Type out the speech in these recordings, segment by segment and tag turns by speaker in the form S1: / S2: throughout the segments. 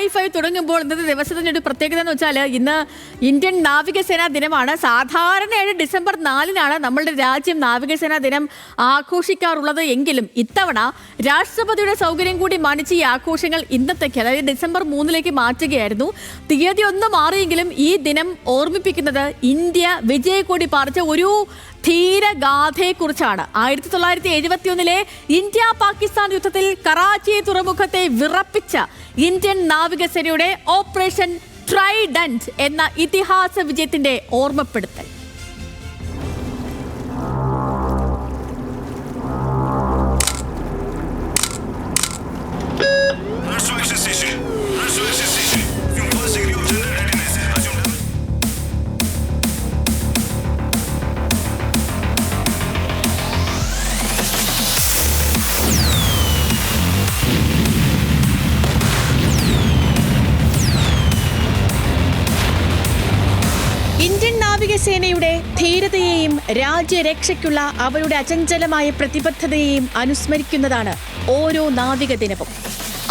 S1: I five തുടങ്ങുമ്പോൾ ഇന്നത്തെ ദിവസത്തിന്റെ ഒരു പ്രത്യേകത എന്ന് വെച്ചാൽ ഇന്ന് ഇന്ത്യൻ നാവികസേനാ ദിനമാണ്. സാധാരണയായിട്ട് ഡിസംബർ നാലിനാണ് നമ്മളുടെ രാജ്യം നാവികസേനാ ദിനം ആഘോഷിക്കാറുള്ളത് എങ്കിലും ഇത്തവണ രാഷ്ട്രപതിയുടെ സൗകര്യം കൂടി മാനിച്ച് ഈ ആഘോഷങ്ങൾ ഇന്നത്തേക്ക് അതായത് ഡിസംബർ മൂന്നിലേക്ക് മാറ്റുകയായിരുന്നു. തീയതി ഒന്ന് മാറിയെങ്കിലും ഈ ദിനം ഓർമ്മിപ്പിക്കുന്നത് ഇന്ത്യ വിജയക്കൊടി പാർച്ച ഒരു ധീരഗാഥയെക്കുറിച്ചാണ്. ആയിരത്തി തൊള്ളായിരത്തി എഴുപത്തി ഒന്നിലെ ഇന്ത്യ പാകിസ്ഥാൻ യുദ്ധത്തിൽ കറാച്ചി തുറമുഖത്തെ വിറപ്പിച്ച ഇന്ത്യൻ നാവികസേനയുടെ ഓപ്പറേഷൻ ട്രൈഡന്റ് എന്ന ഇതിഹാസ വിജയത്തിന്റെ ഓർമ്മപ്പെടുത്തൽ.
S2: നാവികസേനയുടെ ധീരതയെയും രാജ്യരക്ഷയ്ക്കുള്ള അവരുടെ അചഞ്ചലമായ പ്രതിബദ്ധതയെയും അനുസ്മരിക്കുന്നതാണ് ഓരോ നാവിക ദിനവും.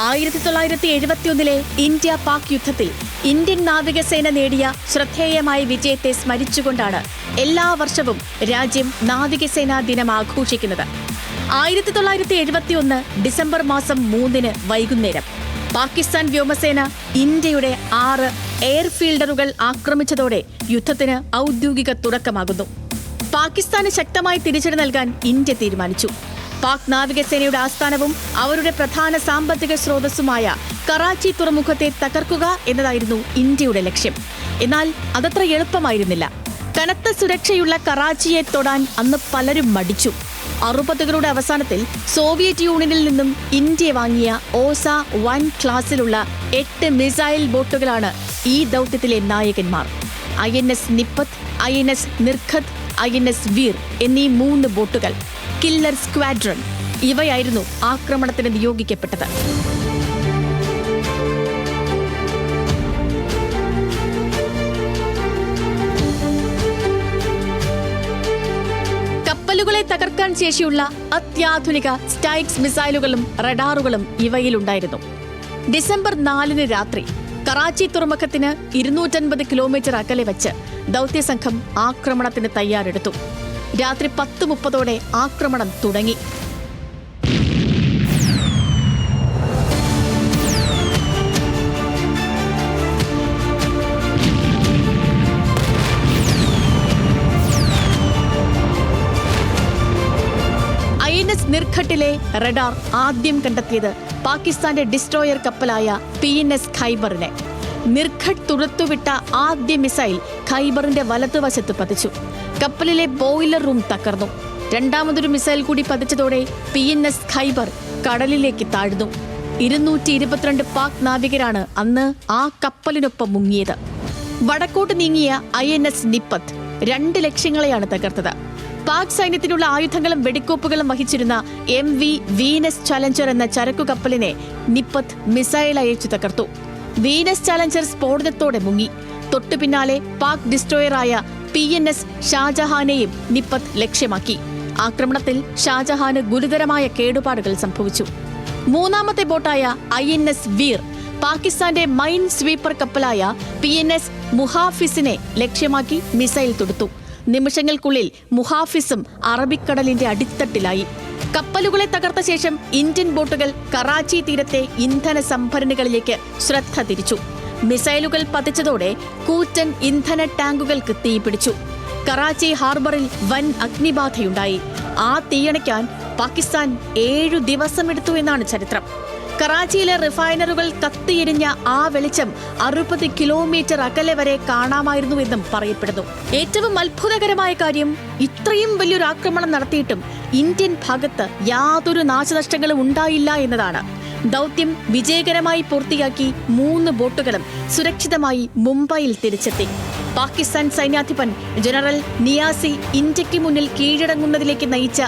S2: ആയിരത്തി തൊള്ളായിരത്തി എഴുപത്തിയൊന്നിലെ ഇന്ത്യ പാക് യുദ്ധത്തിൽ ഇന്ത്യൻ നാവികസേന നേടിയ ശ്രദ്ധേയമായ വിജയത്തെ സ്മരിച്ചുകൊണ്ടാണ് എല്ലാ വർഷവും രാജ്യം നാവികസേനാ ദിനം ആഘോഷിക്കുന്നത്. ആയിരത്തി തൊള്ളായിരത്തി എഴുപത്തിയൊന്ന് ഡിസംബർ മാസം മൂന്നിന് വൈകുന്നേരം പാകിസ്ഥാൻ വ്യോമസേന ഇന്ത്യയുടെ ആറ് എയർഫീൽഡറുകൾ ആക്രമിച്ചതോടെ യുദ്ധത്തിന് ഔദ്യോഗിക തുടക്കമാകുന്നു. പാകിസ്ഥാന് ശക്തമായി തിരിച്ചടി നൽകാൻ ഇന്ത്യ തീരുമാനിച്ചു. പാക് നാവികസേനയുടെ ആസ്ഥാനവും അവരുടെ പ്രധാന സാമ്പത്തിക സ്രോതസ്സുമായ കറാച്ചി തുറമുഖത്തെ തകർക്കുക എന്നതായിരുന്നു ഇന്ത്യയുടെ ലക്ഷ്യം. എന്നാൽ അതത്ര എളുപ്പമായിരുന്നില്ല. കനത്ത സുരക്ഷയുള്ള കറാച്ചിയെ തൊടാൻ അന്ന് പലരും മടിച്ചു. അറുപതുകളുടെ അവസാനത്തിൽ സോവിയറ്റ് യൂണിയനിൽ നിന്നും ഇന്ത്യ വാങ്ങിയ ഓസ വൺ ക്ലാസ്സിലുള്ള എട്ട് മിസൈൽ ബോട്ടുകളാണ് ഈ ദൗത്യത്തിലെ നായകന്മാർ. I N S Nipat I N S Nirghat I N S Veer എന്നീ മൂന്ന് ബോട്ടുകൾ കില്ലർ സ്ക്വാഡ്രൺ ഇവയായിരുന്നു ആക്രമണത്തിന് നിയോഗിക്കപ്പെട്ടത്. തകർക്കാൻ ശേഷിയുള്ള അത്യാധുനിക സ്റ്റൈക്സ് മിസൈലുകളും റഡാറുകളും ഇവയിലുണ്ടായിരുന്നു. ഡിസംബർ നാലിന് രാത്രി കറാച്ചി തുറമുഖത്തിന് ഇരുന്നൂറ്റൻപത് കിലോമീറ്റർ അകലെ വെച്ച് ദൗത്യസംഘം ആക്രമണത്തിന് തയ്യാറെടുത്തു. രാത്രി പത്ത് മുപ്പതോടെ ആക്രമണം തുടങ്ങി. നിർഘട്ടിലെ റഡാർ ആദ്യം കണ്ടെത്തിയത് പാകിസ്ഥാന്റെ ഡിസ്ട്രോയർ കപ്പലായ പി എൻ എസ് ഖൈബറിനെ. നിർഘട്ട് തുറത്തുവിട്ട ആദ്യ മിസൈൽ ഖൈബറിന്റെ വലതുവശത്ത് പതിച്ചു. കപ്പലിലെ ബോയിലർ റൂം തകർന്നു. രണ്ടാമതൊരു മിസൈൽ കൂടി പതിച്ചതോടെ പി എൻ എസ് ഖൈബർ കടലിലേക്ക് താഴ്ന്നു. ഇരുന്നൂറ്റി ഇരുപത്തിരണ്ട് പാക് നാവികരാണ് അന്ന് ആ കപ്പലിനൊപ്പം മുങ്ങിയത്. വടക്കോട്ട് നീങ്ങിയ ഐ എൻ എസ് നിപ്പത്ത് രണ്ട് ലക്ഷ്യങ്ങളെയാണ് തകർത്തത്. പാക് സൈന്യത്തിനുള്ള ആയുധങ്ങളും വെടിക്കോപ്പുകളും വഹിച്ചിരുന്ന എം വി വീനസ് ചലഞ്ചർ എന്ന ചരക്കു കപ്പലിനെ നിപ്പത്ത് മിസൈൽ അയച്ചു തകർത്തു. വീനസ് ചലഞ്ചർ സ്ഫോടനത്തോടെ മുങ്ങി. തൊട്ടു പിന്നാലെ പാക് ഡിസ്ട്രോയറായ പി എൻ എസ് ഷാജഹാനെയും നിപ്പത്ത് ലക്ഷ്യമാക്കി. ആക്രമണത്തിൽ ഷാജഹാന് ഗുരുതരമായ കേടുപാടുകൾ സംഭവിച്ചു. മൂന്നാമത്തെ ബോട്ടായ ഐ എൻ എസ് വീർ പാകിസ്ഥാന്റെ മൈൻ സ്വീപ്പർ കപ്പലായ പി എൻ എസ് മുഹാഫിസിനെ ലക്ഷ്യമാക്കി മിസൈൽ തൊടുത്തു. നിമിഷങ്ങൾക്കുള്ളിൽ മുഹാഫിസും അറബിക്കടലിന്റെ അടിത്തട്ടിലായി. കപ്പലുകളെ തകർത്ത ശേഷം ഇന്ത്യൻ ബോട്ടുകൾ കറാച്ചി തീരത്തെ ഇന്ധന സംഭരണികളിലേക്ക് ശ്രദ്ധ തിരിച്ചു. മിസൈലുകൾ പതിച്ചതോടെ കൂറ്റൻ ഇന്ധന ടാങ്കുകൾക്ക് തീപിടിച്ചു കറാച്ചി ഹാർബറിൽ വൻ അഗ്നിബാധയുണ്ടായി. ആ തീയണയ്ക്കാൻ പാകിസ്ഥാൻ ഏഴു ദിവസമെടുത്തു എന്നാണ് ചരിത്രം. കറാച്ചിയിലെ റിഫൈനറുകൾ കത്തിയെരിഞ്ഞ ആ വെളിച്ചം അറുപത് കിലോമീറ്റർ അകലെ വരെ കാണാമായിരുന്നുവെന്നും പറയപ്പെടുന്നു. ഏറ്റവും അത്ഭുതകരമായ കാര്യം ഇത്രയും വലിയൊരു ആക്രമണം നടത്തിയിട്ടും ഇന്ത്യൻ ഭാഗത്ത് യാതൊരു നാശനഷ്ടങ്ങളും ഉണ്ടായില്ല എന്നതാണ്. ദൗത്യം വിജയകരമായി പൂർത്തിയാക്കി മൂന്ന് ബോട്ടുകളും സുരക്ഷിതമായി മുംബൈയിൽ തിരിച്ചെത്തി. പാകിസ്ഥാൻ സൈന്യാധിപൻ ജനറൽ നിയാസി ഇന്ത്യയ്ക്ക് മുന്നിൽ കീഴടങ്ങുന്നതിലേക്ക് നയിച്ച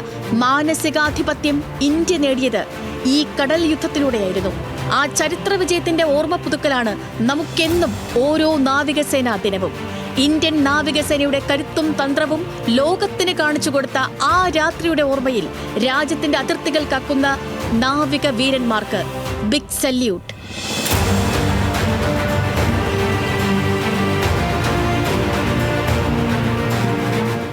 S2: മാനസികാധിപത്യം ഇന്ത്യ നേടിയത് ഈ കടൽ യുദ്ധത്തിലൂടെയായിരുന്നു. ആ ചരിത്ര വിജയത്തിന്റെ ഓർമ്മ പുതുക്കലാണ് നമുക്കെന്നും ഓരോ നാവികസേനാ ദിനവും. ഇന്ത്യൻ നാവികസേനയുടെ കരുത്തും തന്ത്രവും ലോകത്തിന് കാണിച്ചു കൊടുത്ത ആ രാത്രിയുടെ ഓർമ്മയിൽ രാജ്യത്തിന്റെ അതിർത്തികൾ കക്കുന്ന നാവിക വീരന്മാർക്ക് big salute.